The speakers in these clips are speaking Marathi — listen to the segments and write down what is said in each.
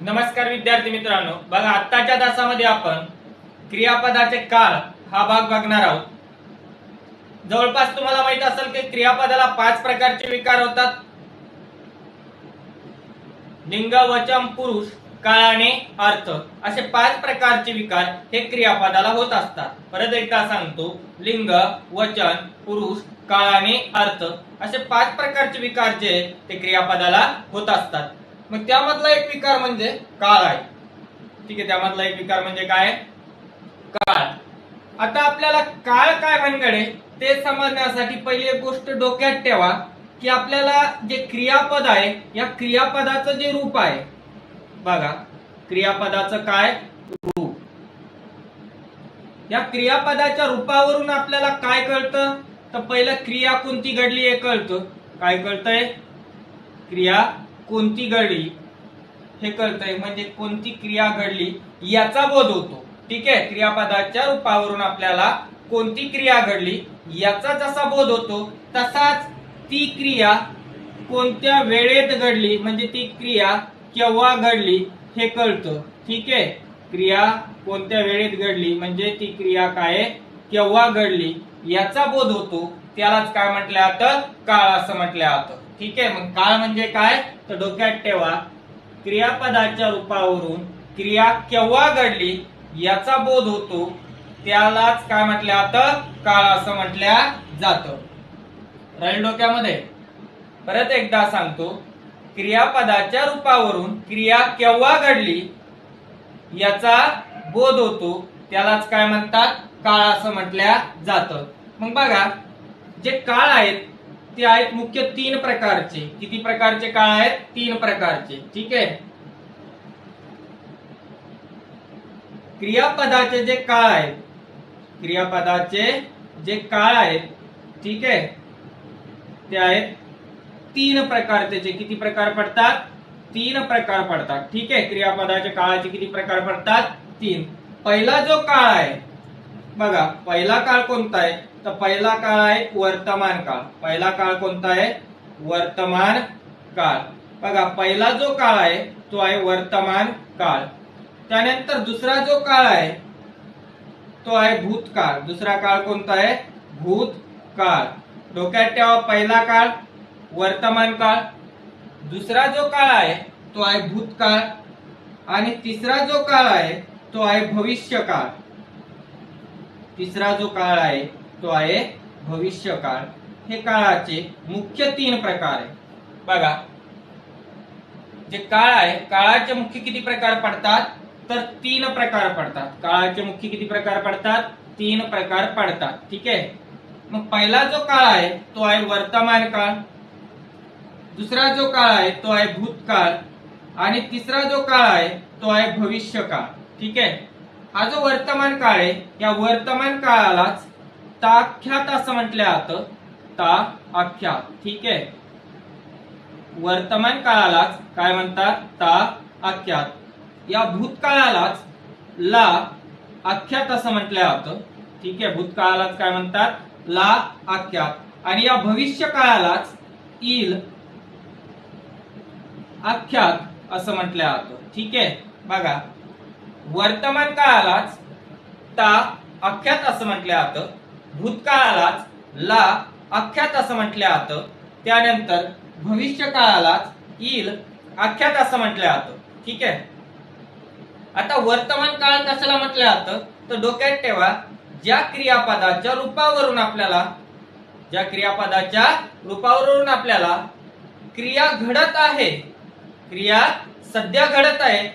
नमस्कार विद्यार्थी मित्रांनो बघा आत्ताच्या तासामध्ये आपण क्रियापदाचे काळ हा भाग बघणार आहोत. जवळपास तुम्हाला माहीत असेल की क्रियापदाला पाच प्रकारचे विकार होतात. लिंग वचन पुरुष काळ आणि अर्थ. असे पाच प्रकारचे विकार हे क्रियापदाला होत असतात. परत एकदा सांगतो लिंग वचन पुरुष काळ आणि अर्थ. असे पाच प्रकारचे विकार जे ते क्रियापदाला होत असतात. मग त्यामधला एक विकार म्हणजे काळ आहे. ठीक आहे त्यामधला एक विकार म्हणजे काय? काळ. आता आपल्याला काळ काय भानगडे ते समजण्यासाठी पहिली एक गोष्ट डोक्यात ठेवा की आपल्याला जे क्रियापद आहे या क्रियापदाचं जे रूप आहे बघा क्रियापदाचं काय? रूप. या क्रियापदाच्या रूपावरून आपल्याला काय कळतं? तर पहिलं क्रिया कोणती घडली हे कळतं. काय कळतंय? क्रिया कोणती घडली हे कळतंय. म्हणजे कोणती क्रिया घडली याचा बोध होतो. ठीक आहे? क्रियापदाच्या रूपावरून आपल्याला कोणती क्रिया घडली याचा जसा बोध होतो तसाच ती क्रिया कोणत्या वेळेत घडली म्हणजे ती क्रिया केव्हा घडली हे कळतं. ठीक आहे? क्रिया कोणत्या वेळेत घडली म्हणजे ती क्रिया काय आहे, केव्हा घडली याचा बोध होतो. त्यालाच काय म्हटलं जातं? काळ असं म्हटलं जातं. ठीक आहे मग काळ म्हणजे काय? तर डोक्यात ठेवा क्रियापदाच्या रूपावरून क्रिया केव्हा घडली याचा बोध होतो त्यालाच काय म्हटलं जातं? काळ असं म्हटल्या जातं. राहील डोक्यामध्ये? परत एकदा सांगतो क्रियापदाच्या रूपावरून क्रिया केव्हा घडली याचा बोध होतो त्यालाच काय म्हणतात? काळ असं म्हटल्या जातं. मग बघा जे काळ आहेत ते आहेत मुख्य तीन प्रकारचे. किती प्रकारचे काळ आहेत? तीन प्रकारचे. ठीक आहे? क्रियापदाचे जे काळ आहेत? क्रियापदाचे जे काळ आहेत? ठीक आहे? ते आहेत तीन प्रकारचे जे किती प्रकार पडतात? तीन प्रकार पडतात. ठीक आहे? क्रियापदाच्या काळाचे किती प्रकार पडतात? तीन. पहिला जो काळ आहे बघा पहिला काळ कोणता आहे? तर पहिला काळ आहे वर्तमान काळ. पहिला काळ कोणता आहे? वर्तमान काळ. बघा पहिला जो काळ आहे तो आहे वर्तमान काळ. त्यानंतर दुसरा जो काळ आहे तो आहे भूतकाळ. दुसरा काळ कोणता आहे? भूतकाळ. डोक्यात ठेवा पहिला काळ वर्तमान काळ. दुसरा जो काळ आहे तो आहे भूतकाळ. आणि तिसरा जो काळ आहे तो आहे भविष्यकाळ. तिसरा जो काळ आहे तो आहे भविष्य काळ हे काळाचे मुख्य तीन प्रकार आहे बघा. जे काळ आहे काळाचे मुख्य किती प्रकार पडतात? तर तीन प्रकार पडतात. काळाचे मुख्य किती प्रकार पडतात? तीन प्रकार पडतात. ठीक आहे? मग पहिला जो काळ आहे तो आहे वर्तमान काळ. दुसरा जो काळ आहे तो आहे भूतकाळ. आणि तिसरा जो काळ आहे तो आहे भविष्यकाळ. ठीक आहे? हा जो वर्तमान काळ आहे या वर्तमान काळालाच ताख्यात असं म्हटलं जातं. ता आख्यात ठीक आहे? वर्तमान काळालाच काय म्हणतात? ता आख्यात या भूतकाळालाच ला आख्यात असं म्हटलं जातं. ठीक आहे? भूतकाळालाच काय म्हणतात? ला आख्यात आणि या भविष्य काळालाच इल आख्यात असं म्हटलं जातं. ठीक आहे? बघा. वर्तमान काळालाच ता आख्यात असं म्हटलं जातं भूतकाळालाच ला आख्यात असं म्हटलं जातं त्यानंतर भविष्य काळालाच इल आख्यात असं म्हटलं जातं ठीक आहे? आता वर्तमान काळ कशाला म्हटलं जातं तर डोक्यात ठेवा ज्या क्रियापदाच्या रूपावरून आपल्याला ज्या क्रियापदाच्या रूपावरून आपल्याला क्रिया घडत आहे क्रिया सध्या घडत आहे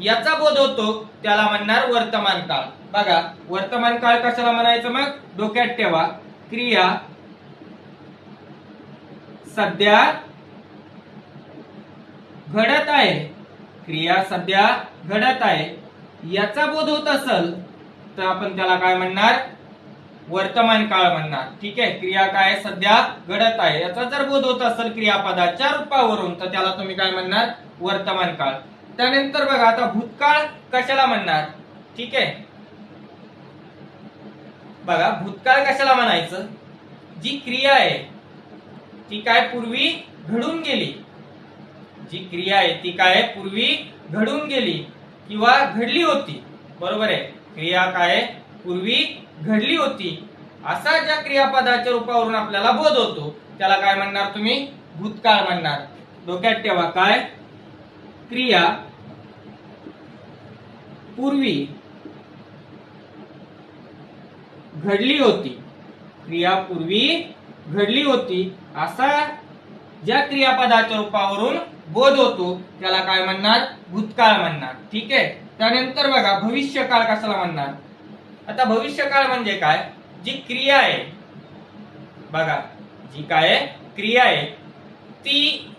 याचा बोध होतो त्याला म्हणणार वर्तमान काळ. बघा वर्तमान काळ कशाला म्हणायचं मग? डोक्यात ठेवा. क्रिया सध्या घडत आहे. क्रिया सध्या घडत आहे. याचा बोध होत असेल तर आपण त्याला काय म्हणणार? वर्तमान काळ म्हणणार. ठीक आहे? क्रिया काय सध्या घडत आहे. याचा जर बोध होत असेल क्रियापदाच्या रूपावरून तर त्याला तुम्ही काय म्हणणार? वर्तमान काळ. त्यानंतर बघा आता भूतकाळ कशाला म्हणणार? ठीक आहे? बघा भूतकाळ कशाला म्हणायचं? जी क्रिया आहे ती काय पूर्वी घडून गेली? जी क्रिया आहे ती काय पूर्वी घडून गेली किंवा घडली होती. बरोबर आहे? क्रिया काय पूर्वी घडली होती. असा ज्या क्रियापदाच्या रूपावरून आपल्याला बोध होतो त्याला काय म्हणणार तुम्ही? भूतकाळ म्हणणार. डोक्यात ठेवा काय? क्रिया पूर्वी घडली होती. क्रिया पूर्वी घडली होती. असा ज्या क्रियापदाच्या रूपावरून बोध होतो त्याला काय म्हणणार? भूतकाळ म्हणणार. ठीक आहे? त्यानंतर बघा भविष्यकाळ कशाला म्हणणार? आता भविष्यकाळ म्हणजे काय? जी क्रिया आहे. बघा जी काय क्रिया आहे. ती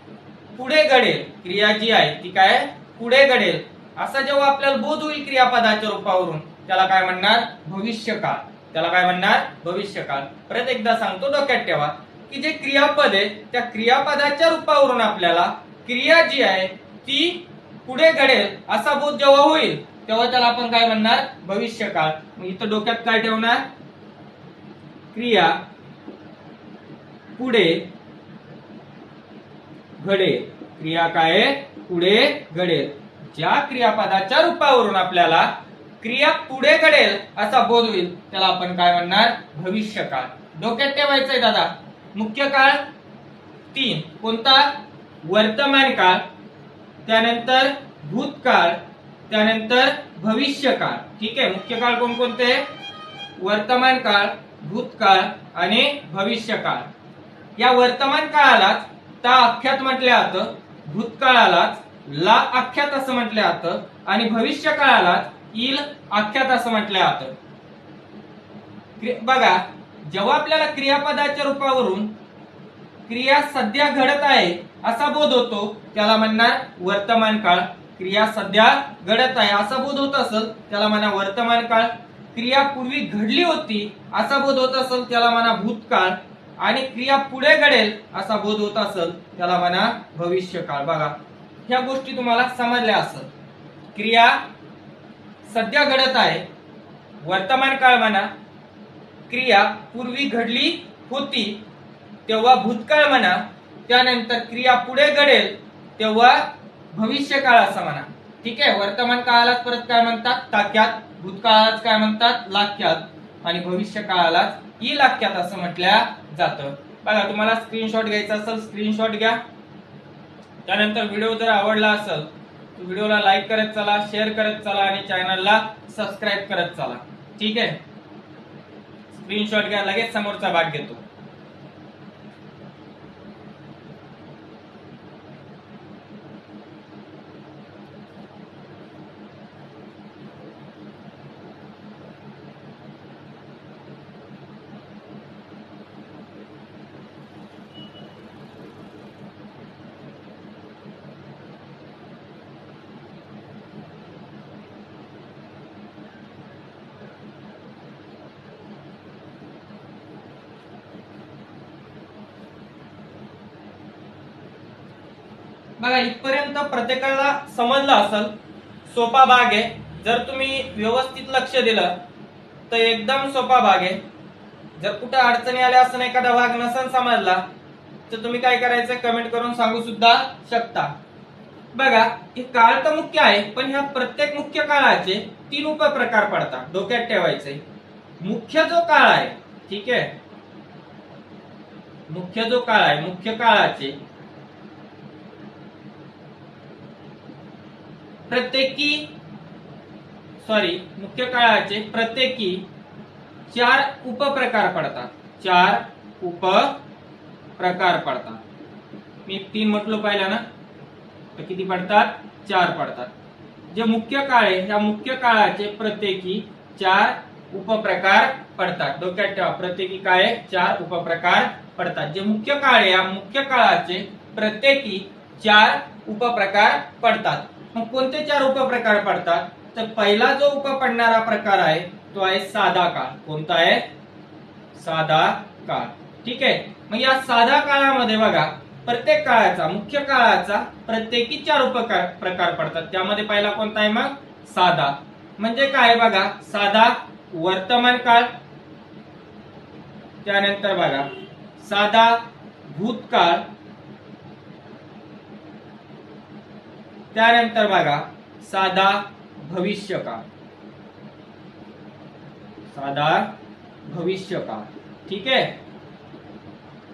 पुढे घडेल. क्रिया जी आहे ती काय पुढे घडेल. असा जेव्हा आपल्याला बोध होईल क्रियापदाच्या रूपावरून त्याला काय म्हणणार? भविष्यकाळ. त्याला काय म्हणणार? भविष्यकाळ. परत एकदा सांगतो डोक्यात ठेवा की जे क्रियापद आहे त्या क्रियापदाच्या रूपावरून आपल्याला क्रिया जी आहे ती पुढे घडेल असा बोध जेव्हा होईल तेव्हा त्याला आपण काय म्हणणार? भविष्यकाळ. मग इथं डोक्यात काय ठेवणार? क्रिया पुढे घडेल. क्रिया काय आहे? पुढे घडेल. ज्या क्रियापदाच्या रूपावरून आपल्याला क्रिया पुढे घडेल असा बोध होईल त्याला आपण काय म्हणणार? भविष्यकाळ. डोक्यात ठेवायचंय दादा? मुख्य काळ तीन. कोणता? वर्तमान काळ. त्यानंतर भूतकाळ. त्यानंतर भविष्यकाळ. ठीक आहे मुख्य काळ कोणकोणते? वर्तमान काळ भूतकाळ आणि भविष्यकाळ. या वर्तमान काळालाच ता आख्यात म्हटले जातं भूतकाळालाच ला आख्यात असं म्हटलं जातं आणि भविष्य काळाला इल आख्यात असं म्हटलं जातं. बघा जेव्हा आपल्याला क्रियापदाच्या रूपावरून क्रिया सध्या घडत आहे असा बोध होतो त्याला म्हणणार वर्तमान काळ. क्रिया सध्या घडत आहे असा बोध होत असेल त्याला म्हणा वर्तमान काळ. क्रिया पूर्वी घडली होती असा बोध होत असेल त्याला म्हणा भूतकाळ. आणि क्रिया पुढे घडेल असा बोध होत असेल त्याला म्हणा भविष्यकाळ. बघा ह्या गोष्टी तुम्हाला समजल्या असत. क्रिया सध्या घडत आहे. वर्तमान काळ म्हणा. क्रिया पूर्वी घडली होती. तेव्हा भूतकाळ म्हणा. त्यानंतर क्रिया पुढे घडेल. तेव्हा भविष्य काळ असं म्हणा. ठीक आहे? वर्तमान काळालाच परत काय म्हणतात? ताक्यात. भूतकाळालाच काय म्हणतात? लाख्यात आणि भविष्य काळालाच ई लाख्यात असं म्हटल्या जातं. बघा तुम्हाला स्क्रीनशॉट घ्यायचा असेल स्क्रीनशॉट घ्या. त्यानंतर व्हिडिओ जर आवडला असेल तर व्हिडिओला लाईक करत चला शेअर करत चला आणि चॅनलला सबस्क्राईब करत चला. ठीक आहे? स्क्रीनशॉट घ्या लगेच समोरचा भाग घेतो. बघा इथपर्यंत प्रत्येकाला समजलं असेल सोपा भाग आहे. जर तुम्ही व्यवस्थित लक्ष दिलं तर एकदम सोपा भाग आहे. जर कुठं अडचणी आल्या असं एखादा भाग नसन समजला तर तुम्ही काय करायचं? कमेंट करून सांगू सुद्धा शकता. बघा हे काळ तर मुख्य आहे पण ह्या प्रत्येक मुख्य काळाचे तीन उपप्रकार पडतात. डोक्यात ठेवायचे. मुख्य जो काळ आहे ठीक आहे? मुख्य जो काळ आहे मुख्य काळाचे प्रत्येकी सॉरी मुख्य काळाचे प्रत्येकी चार उपप्रकार पडतात. चार उप प्रकार पडतात. मी तीन म्हटलो पाहिलं ना तर किती पडतात? चार पडतात. जे मुख्य काळ आहे ह्या मुख्य काळाचे प्रत्येकी चार उपप्रकार पडतात. डोक्यात ठेवा प्रत्येकी काळे चार उपप्रकार पडतात. जे मुख्य काळ आहे या मुख्य काळाचे प्रत्येकी चार उपप्रकार पडतात. मग कोणते चार उपप्रकार पडतात? तर पहिला जो उप पडणारा प्रकार आहे तो आहे साधा काळ. कोणता आहे? साधा काळ. ठीक आहे? मग या साधा काळामध्ये बघा प्रत्येक काळाचा मुख्य काळाचा प्रत्येकी चार उपकार प्रकार पडतात. त्यामध्ये पहिला कोणता आहे मग? साधा. म्हणजे काय बघा? साधा वर्तमान काळ. त्यानंतर बघा साधा भूतकाळ. त्यानंतर बघा साधा भविष्यकाळ. साधा भविष्यकाळ. ठीक आहे?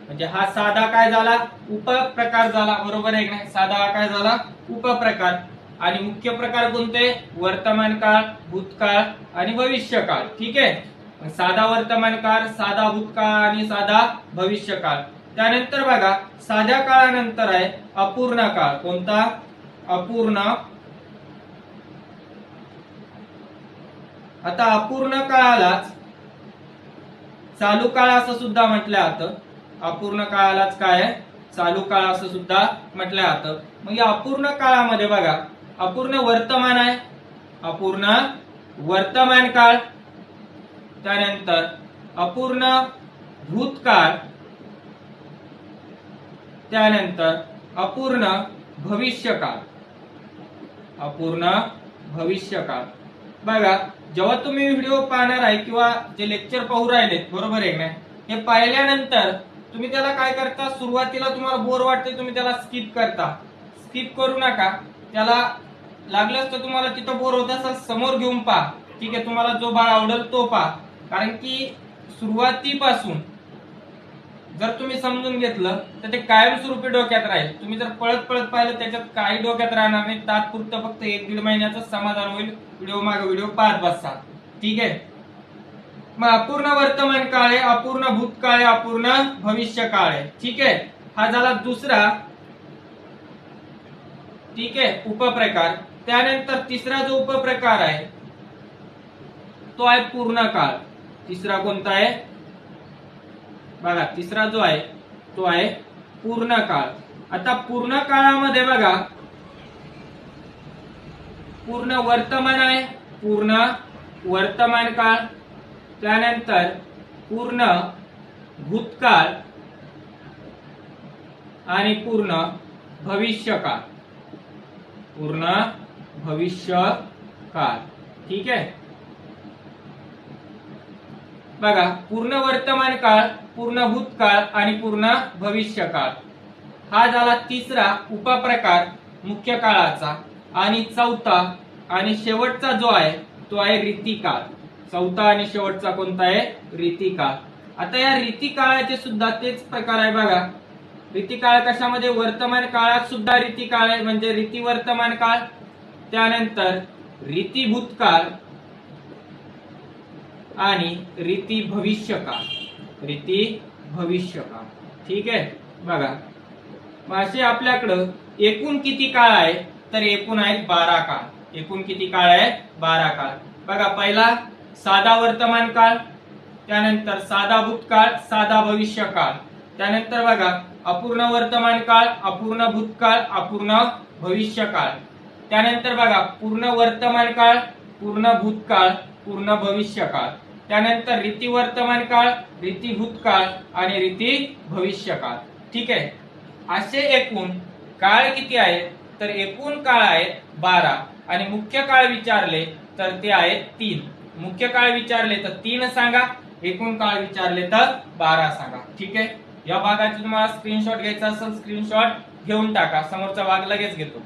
म्हणजे हा साधा काय झाला? उपप्रकार झाला. बरोबर आहे का साधा हा काय झाला? उपप्रकार. आणि मुख्य प्रकार कोणते? वर्तमान काळ भूतकाळ आणि भविष्यकाळ. ठीक आहे? साधा वर्तमान काळ साधा भूतकाळ आणि साधा भविष्यकाळ. त्यानंतर बघा साध्या काळानंतर आहे अपूर्ण काळ. कोणता? अपूर्ण. आता अपूर्ण काळालाच चालू काळ असं सुद्धा म्हटलं जातं. अपूर्ण काळालाच काय आहे? चालू काळ असं सुद्धा म्हटलं जातं. मग या अपूर्ण काळामध्ये बघा अपूर्ण वर्तमान आहे. अपूर्ण वर्तमान काळ. त्यानंतर अपूर्ण भूतकाळ. त्यानंतर अपूर्ण भविष्यकाळ. अपूर्ण भविष्यकाळ बघा जेव्हा तुम्ही व्हिडिओ पाहणार आहे किंवा जे लेक्चर पाहू राहिलेत बरोबर आहे ना हे पाहिल्यानंतर तुम्ही त्याला काय करता? सुरुवातीला तुम्हाला बोर वाटते तुम्ही त्याला स्किप करता. स्किप करू नका. त्याला लागलंच तर तुम्हाला तिथं बोर होत असेल समोर घेऊन पहा. ठीक आहे तुम्हाला जो बाळ आवडेल तो पहा. कारण की सुरुवातीपासून जर तुम्ही समजून घेतलं तर ते कायमस्वरूपी डोक्यात राहील. तुम्ही जर पळत पळत पाहिलं त्याच्यात काही डोक्यात राहणार नाही. तात्पुरतं फक्त एक दीड महिन्याचं समाधान होईल. व्हिडिओ मागे व्हिडिओ पाहत वाजता ठीक आहे? मग अपूर्ण वर्तमान काळ आहे अपूर्ण भूतकाळ आहे अपूर्ण भविष्य काळ आहे ठीक आहे? हा झाला दुसरा ठीक आहे उपप्रकार. त्यानंतर तिसरा जो उपप्रकार आहे तो आहे पूर्ण काळ तिसरा कोणता आहे? बघा तिसरा जो आहे तो आहे पूर्ण काळ आता पूर्ण काळामध्ये बघा पूर्ण वर्तमान आहे पूर्ण वर्तमान काळ. त्यानंतर पूर्ण भूतकाळ आणि पूर्ण भविष्यकाळ. पूर्ण भविष्य काळ ठीक आहे? बघा पूर्ण वर्तमान काळ पूर्ण भूतकाळ आणि पूर्ण भविष्य काळ हा झाला तिसरा उपप्रकार मुख्य काळाचा आणि चौथा आणि शेवटचा जो आहे तो आहे रीतिकाळ. चौथा आणि शेवटचा कोणता आहे? रीतिकाळ. आता या रीतिकाळाचे सुद्धा तेच प्रकार आहे बघा. रीतिकाळ कशामध्ये? वर्तमान काळात सुद्धा रीतिकाळ आहे म्हणजे रीती वर्तमान काळ. त्यानंतर रीती भूतकाळ आणि रीती भविष्यकाळ रीती भविष्यकाळ ठीक आहे? बघा. मग असे आपल्याकडं एकूण किती काळ आहे? तर एकूण आहेत बारा काळ. एकूण किती काळ आहे? बारा काळ. बघा पहिला साधा वर्तमान काळ त्यानंतर साधा भूतकाळ साधा भविष्य काळ त्यानंतर बघा अपूर्ण वर्तमान काळ अपूर्ण भूतकाळ अपूर्ण भविष्य काळ त्यानंतर बघा पूर्ण वर्तमान काळ पूर्ण भूतकाळ पूर्ण भविष्य काळ त्यानंतर रीती वर्तमान काळ रीती भूतकाळ आणि रीती भविष्य काळ ठीक आहे? असे एकूण काळ किती आहेत? तर एकूण काळ आहेत बारा. आणि मुख्य काळ विचारले तर ते आहेत तीन. मुख्य काळ विचारले तर तीन सांगा एकूण काळ विचारले तर बारा सांगा. ठीक आहे? या भागाची तुम्हाला स्क्रीनशॉट घ्यायचा असेल स्क्रीनशॉट घेऊन टाका. समोरचा भाग लगेच घेतो.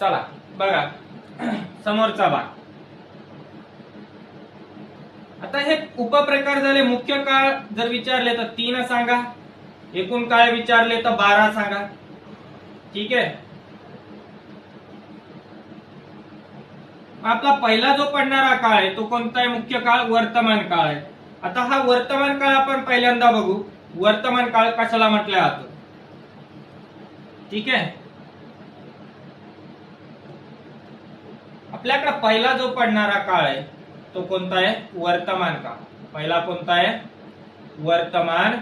चला बघा. समोरचा भाग. आता हे उपप्रकार झाले मुख्य काळ जर विचारले तर तीन सांगा एकूण काळ विचारले तर बारा सांगा. ठीक आहे? आपला पहिला जो पडणारा काळ आहे तो कोणता आहे? मुख्य काळ वर्तमान काळ आहे. आता हा वर्तमान काळ आपण पहिल्यांदा बघू. वर्तमान काळ कशाला म्हटलं जातो? ठीक आहे? आपल्याकडे पहिला जो पडणारा काळ आहे तो कोणता आहे? वर्तमान काळ. पहिला कोणता आहे? वर्तमान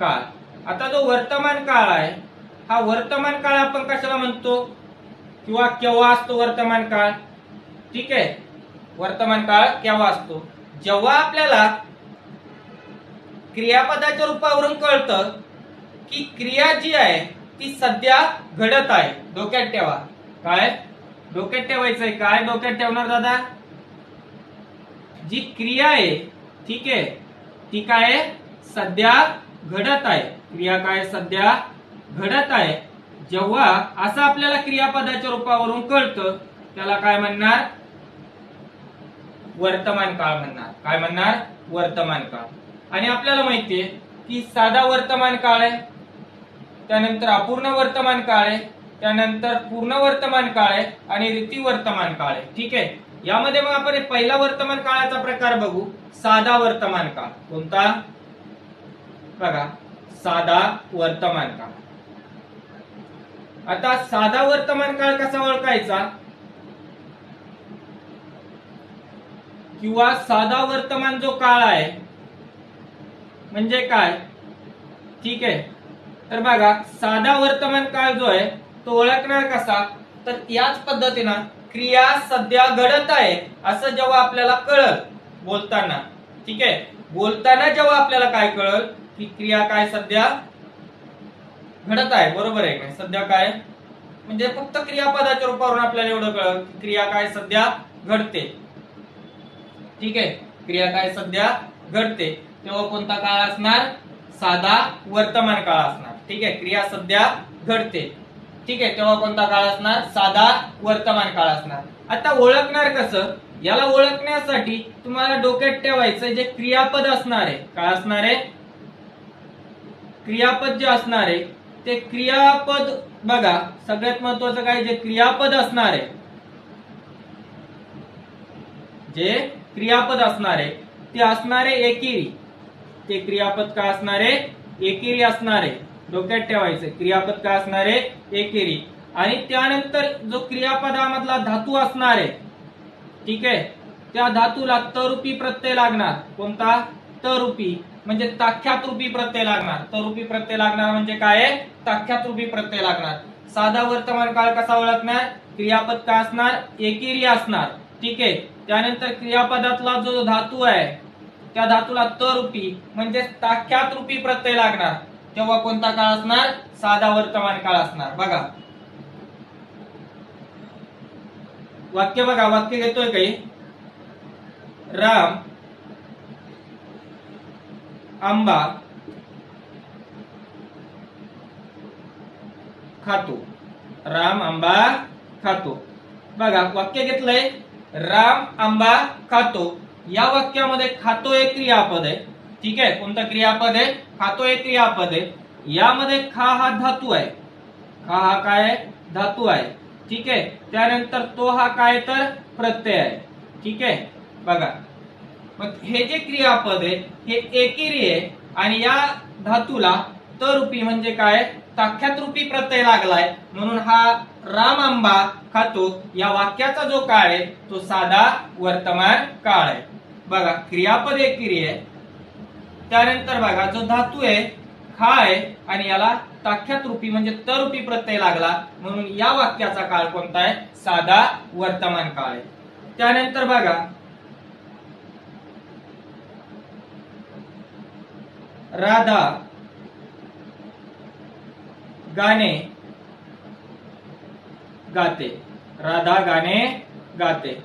काळ. आता जो वर्तमान काळ आहे हा वर्तमान काळ आपण कशाला म्हणतो? किंवा केव्हा असतो वर्तमान काळ? ठीक आहे. वर्तमान काळ केव्हा असतो? जेव्हा आपल्याला क्रियापदाच्या रूपावरून कळतं की क्रिया जी आहे ती सध्या घडत आहे. डोक्यात ठेवा. काय? डोक्यात ठेवायचंय. काय डोक्यात ठेवणार दादा? जी क्रिया आहे ठीक आहे ती काय सध्या घडत आहे. क्रिया काय सध्या घडत आहे. जेव्हा असं आपल्याला क्रियापदाच्या रूपावरून कळतं त्याला काय म्हणणार? वर्तमान काळ म्हणणार. काय म्हणणार? वर्तमान काळ. आणि आपल्याला माहितीये की साधा वर्तमान काळ आहे त्यानंतर अपूर्ण वर्तमान काळ आहे त्यानंतर पूर्ण वर्तमान काळ आहे आणि रीती वर्तमान काळ आहे. ठीक आहे? यामध्ये मग आपण पहिला वर्तमान काळाचा प्रकार बघू. साधा वर्तमान काळ. कोणता? बघा. साधा वर्तमान काळ. आता साधा वर्तमान काळ कसा ओळखायचा? किंवा साधा वर्तमान जो काळ आहे म्हणजे काय? ठीक आहे? तर बघा साधा वर्तमान काळ जो आहे तो ओळखणार कसा? तर याच पद्धतीनं क्रिया सध्या घडत आहे असं जेव्हा आपल्याला कळल बोलताना. ठीक आहे? बोलताना जेव्हा आपल्याला काय कळल? की क्रिया काय सध्या घडत आहे बरोबर आहे काय सध्या काय? म्हणजे फक्त क्रियापदाच्या रूपावरून आपल्याला एवढं कळत की क्रिया काय सध्या घडते. ठीक आहे? क्रिया काय सध्या घडते. तेव्हा कोणता काळ असणार? साधा वर्तमान काळ असणार. ठीक आहे? क्रिया सध्या घडते. ठीक आहे तेव्हा कोणता काळ असणार? साधा वर्तमान काळ असणार. आता ओळखणार कसं? याला ओळखण्यासाठी तुम्हाला डोक्यात ठेवायचं जे क्रियापद असणार आहे. काय असणार आहे? क्रियापद जे असणार आहे ते क्रियापद बघा सगळ्यात महत्वाचं काय? जे क्रियापद असणार आहे. जे क्रियापद असणार आहे ते असणारे एकेरी. ते क्रियापद काय असणारे एकेरी असणारे डोक्यात ठेवायचे. क्रियापद काय असणारे एकेरी. आणि त्यानंतर जो क्रियापदामधला धातू असणार आहे ठीक आहे? त्या धातूला तरुपी प्रत्यय लागणार. कोणता? तरुपी. म्हणजे ताख्यात रूपी प्रत्यय लागणार. तरुपी प्रत्यय लागणार म्हणजे काय आहे? ताख्यात रूपी प्रत्यय लागणार. साधा वर्तमान काळ कसा ओळखणार? क्रियापद काय असणार? एकेरी असणार. ठीक आहे? त्यानंतर क्रियापदातला जो धातू आहे त्या धातूला तरुपी म्हणजे ताख्यात रूपी प्रत्यय लागणार. तेव्हा कोणता काळ असणार? साधा वर्तमान काळ असणार. बघा. वाक्य बघा. वाक्य घेतोय काही राम आंबा खातो. राम आंबा खातो. बघा. वाक्य घेतलंय. राम आंबा खातो. या वाक्यामध्ये खातो एक क्रियापद आहे. ठीक आहे? कोणतं क्रियापद आहे? खातो एक क्रियापद आहे. यामध्ये खा हा धातू आहे. खा हा काय आहे? धातू आहे. ठीक आहे? त्यानंतर तो हा काय तर? प्रत्यय आहे. ठीक आहे? बघा. मग हे जे क्रियापद आहे हे एकेरी आहे आणि या धातूला तरूपी म्हणजे काय ताख्यात रूपी प्रत्यय लागलाय. म्हणून हा राम आंबा खातो. या वाक्याचा जो काळ आहे तो साधा वर्तमान काळ आहे. बघा क्रियापद एकेरी आहे. त्यानंतर बघा जो धातू आहे खा आहे आणि याला ताख्यात रूपी म्हणजे तरूपी प्रत्यय लागला म्हणून या वाक्याचा काळ कोणता आहे? साधा वर्तमान काळ आहे. त्यानंतर बघा राधा गाणे गाते. राधा गाणे गाते.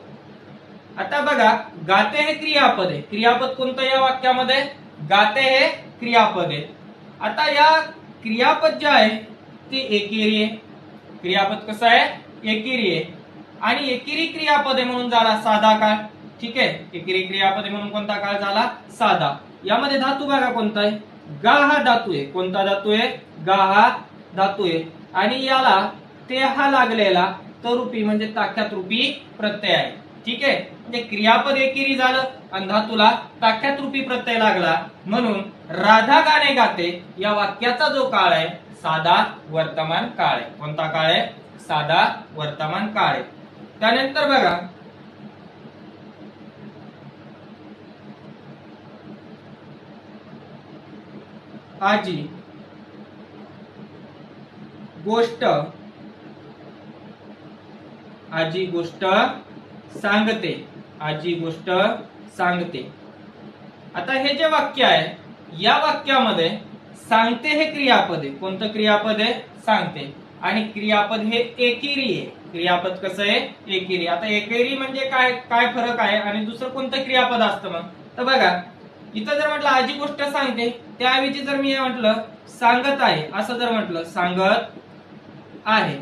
आता बघा गाते हे क्रियापद आहे. क्रियापद कोणतं या वाक्यामध्ये? गाते हे क्रियापद। आहे आता या क्रियापद जे आहे ते एकेरी आहे. क्रियापद कसं आहे? एकेरी आहे. आणि एकेरी क्रियापद आहे म्हणून झाला साधा काळ. ठीक आहे? एकेरी क्रियापद आहे म्हणून कोणता काळ झाला? साधा. यामध्ये धातू बघा कोणता आहे? गा हा धातू आहे. कोणता धातू आहे? गा हा धातू आहे. आणि याला ते हा लागलेला तरुपी म्हणजे ताख्यात रूपी प्रत्यय आहे. ठीक आहे? म्हणजे क्रियापद एकेरी झालं. आणि धातूला ताख्यात रूपी प्रत्यय लागला. म्हणून राधा गाणे गाते. या वाक्याचा जो काळ आहे साधा वर्तमान काळ आहे. कोणता काळ आहे? साधा वर्तमान काळ आहे. त्यानंतर बघा. आजी. गोष्ट. आजी गोष्ट. सांगते. आजी गोष्ट सांगते. आता हे जे वाक्य आहे या वाक्यामध्ये सांगते हे क्रियापद आहे. कोणतं क्रियापद आहे? सांगते. आणि क्रियापद हे एकेरी आहे. क्रियापद कसं आहे? एकेरी. आता एकेरी म्हणजे काय काय फरक आहे? आणि दुसरं कोणतं क्रियापद असतं मग? तर बघा इथं जर म्हटलं आजी गोष्ट सांगते त्याऐवजी जर मी हे म्हटलं सांगत आहे असं जर म्हटलं सांगत आहे.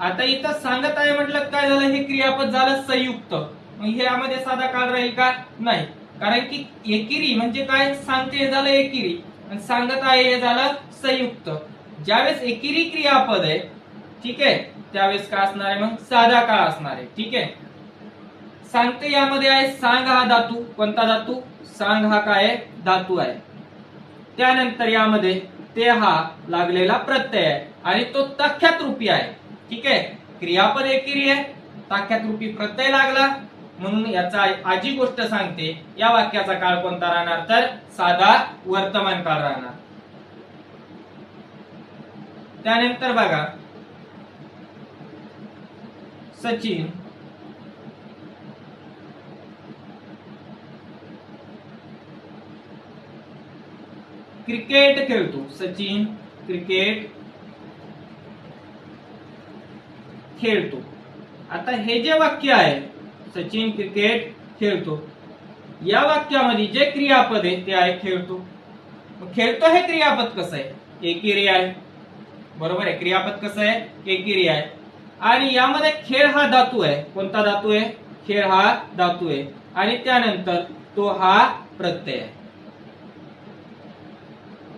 आता इथं सांगत आहे म्हटलं काय झालं? हे क्रियापद झालं संयुक्त. मग हे यामध्ये साधा काळ राहील का? नाही. कारण की एकिरी म्हणजे काय? सांगते हे झालं एकिरी. आणि सांगत आहे हे झालं संयुक्त. ज्यावेळेस एकिरी क्रियापद आहे ठीक आहे? त्यावेळेस काय असणार आहे मग? साधा काळ असणार आहे ठीक आहे? सांगते यामध्ये आहे सांग हा धातू. कोणता धातू? सांग हा काय आहे? धातू आहे. त्यानंतर यामध्ये ते हा लागलेला प्रत्यय आहे. आणि तो तख्यात रूपी आहे. ठीक आहे? क्रियापद एकेरी आहे. ताख्यात रूपी प्रत्यय लागला. म्हणून याचा आजी गोष्ट सांगते. या वाक्याचा काळ कोणता राहणार? तर साधा वर्तमान काळ राहणार. त्यानंतर बघा. सचिन. क्रिकेट खेळतो. सचिन क्रिकेट. खेळतो. आता हे जे वाक्य आहे सचिन क्रिकेट खेळतो. या वाक्यामध्ये जे क्रियापद आहे ते आहे खेळतो. खेळतो हे क्रियापद कसं आहे? एकेरी आहे. बरोबर आहे? क्रियापद कसं आहे? एकेरी आहे. आणि यामध्ये खेळ हा धातू आहे. कोणता धातू आहे? खेळ हा धातू आहे. आणि त्यानंतर तो हा प्रत्यय आहे.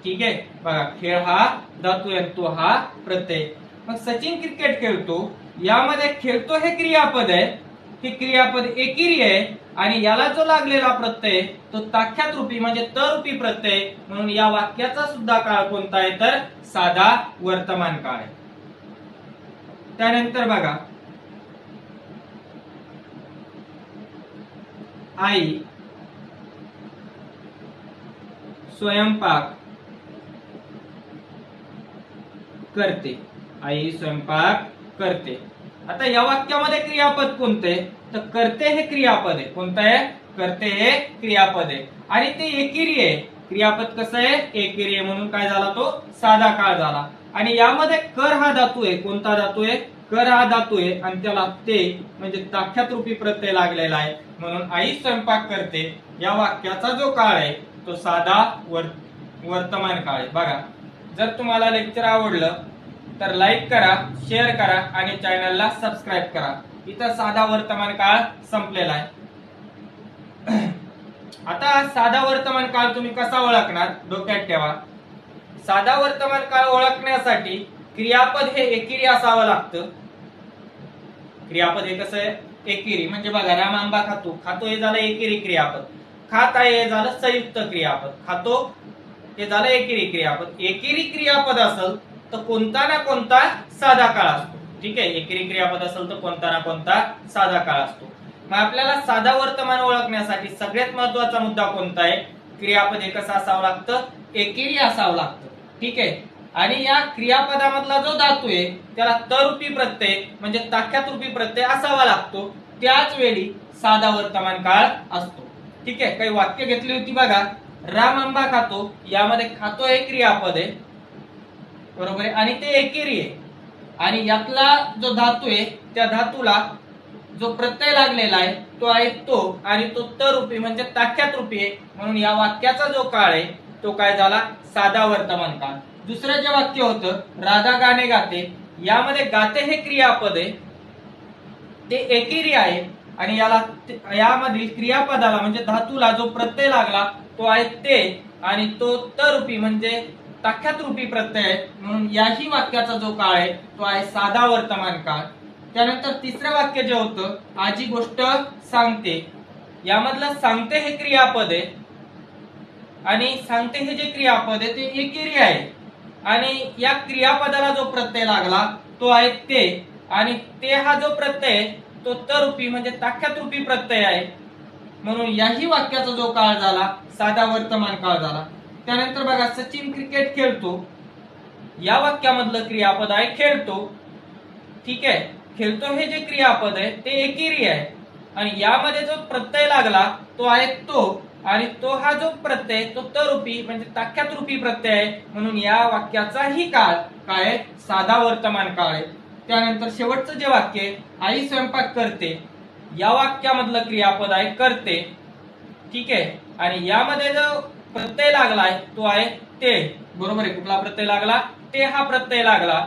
ठीक आहे? बघा खेळ हा धातू आहे तो हा प्रत्यय मग सचिन क्रिकेट खेळतो. यामध्ये खेळतो हे क्रियापद आहे. हे क्रियापद एकेरी आहे आणि याला जो लागलेला प्रत्यय तो ताख्यात रूपी म्हणजे तरूपी प्रत्यय म्हणून या वाक्याचा सुद्धा काळ कोणता आहे? तर साधा वर्तमान काळ आहे. त्यानंतर बघा. आई स्वयंपाक करते. आई स्वयंपाक करते. आता या वाक्यामध्ये क्रियापद कोणते? तर करते हे क्रियापद. आहे कोणतं आहे? करते हे क्रियापद. आहे आणि ते एकेरी आहे. क्रियापद कसं आहे? एकेरी आहे म्हणून काय झाला तो? साधा काळ झाला. आणि यामध्ये कर हा धातू आहे. कोणता धातू आहे? कर हा धातू आहे. आणि त्याला ते म्हणजे ताख्यात रूपी प्रत्यय लागलेला आहे. म्हणून आई स्वयंपाक करते. या वाक्याचा जो काळ आहे तो साधा वर वर्तमान काळ आहे. बघा जर तुम्हाला लेक्चर आवडलं तर लाईक करा शेअर करा आणि चॅनलला सबस्क्राईब करा. इथं साधा वर्तमान काळ संपलेला आहे. आता साधा वर्तमान काळ तुम्ही कसा ओळखणार? डोक्यात ठेवा. साधा वर्तमान काळ ओळखण्यासाठी क्रियापद हे एकेरी असावं लागतं. क्रियापद हे कसं आहे? एकेरी. म्हणजे बघा राम आंबा खातो. खातो हे झालं एकेरी क्रियापद. खात आहे हे झालं संयुक्त क्रियापद. खातो हे झालं एकेरी क्रियापद. एकेरी क्रियापद असेल तर कोणता ना कोणता साधा काळ असतो. ठीक आहे? एकेरी क्रियापद असेल तर कोणता ना कोणता साधा काळ असतो. मग आपल्याला साधा वर्तमान ओळखण्यासाठी सगळ्यात महत्त्वाचा मुद्दा कोणता आहे? क्रियापद हे कसं असावं लागतं एकेरी असावं लागतं. ठीक आहे? आणि या क्रियापदामधला जो धातू आहे त्याला तरुपी प्रत्यय म्हणजे ताख्यात रूपी प्रत्यय असावा लागतो. त्याच वेळी साधा वर्तमान काळ असतो. ठीक आहे? काही वाक्य घेतली होती बघा. राम आंबा खातो यामध्ये खातो हे क्रियापद आहे. बरोबर आहे? आणि ते एकेरी आहे. आणि यातला जो धातू आहे त्या धातूला जो प्रत्यय लागलेला आहे तो आहे तो आणि तो त म्हणजे ताख्यात रूपी आहे. म्हणून या वाक्याचा जो काळ आहे तो काय झाला? साधा वर्तमान काळ दुसरं जे वाक्य होतं राधा गाणे गाते यामध्ये गाते हे क्रियापद आहे. ते एकेरी आहे आणि याला यामधील क्रियापदाला म्हणजे धातूला जो प्रत्यय लागला तो आहे ते आणि तो त म्हणजे ताख्यात रूपी प्रत्यय आहे म्हणून याही वाक्याचा जो काळ आहे तो आहे साधा वर्तमान काळ. त्यानंतर तिसरं वाक्य जे होतं आजी गोष्ट सांगते. यामधलं सांगते हे क्रियापद आहे. आणि सांगते हे जे क्रियापद आहे ते एकेरी आहे. आणि या क्रियापदाला जो प्रत्यय लागला तो आहे ते. आणि ते हा जो प्रत्यय तो तो तरूपी म्हणजे ताख्यात रूपी प्रत्यय आहे. म्हणून याही वाक्याचा जो काळ झाला साधा वर्तमान काळ झाला. त्यानंतर बघा सचिन क्रिकेट खेळतो. या वाक्यामधलं क्रियापद आहे खेळतो. ठीक आहे? खेळतो हे जे क्रियापद आहे ते एकेरी आहे. आणि यामध्ये जो प्रत्यय लागला तो आहे तो. आणि तो हा जो प्रत्यय तो तरूपी म्हणजे ताख्यात रूपी प्रत्यय आहे. म्हणून या वाक्याचाही काळ काय आहे? साधा वर्तमान काळ आहे. त्यानंतर शेवटचं जे वाक्य आहे आई स्वयंपाक करते. या वाक्यामधलं क्रियापद आहे करते. ठीक आहे? आणि यामध्ये जो प्रत्यय लागलाय तो आहे ते. बरोबर आहे. कुठला प्रत्यय लागला? ते हा प्रत्यय लागला.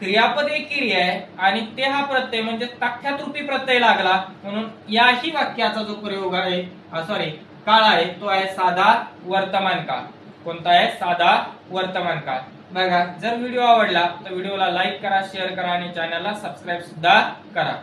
क्रियापद एक क्रिया आहे आणि ते हा प्रत्यय म्हणजे ताख्यात रूपी प्रत्यय लागला. म्हणून याही वाक्याचा जो प्रयोग आहे सॉरी काळ आहे तो आहे साधा वर्तमान काळ. कोणता आहे? साधा वर्तमान काळ. बघा जर व्हिडिओ आवडला तर व्हिडिओला लाईक करा शेअर करा आणि चॅनलला सबस्क्राईब सुद्धा करा.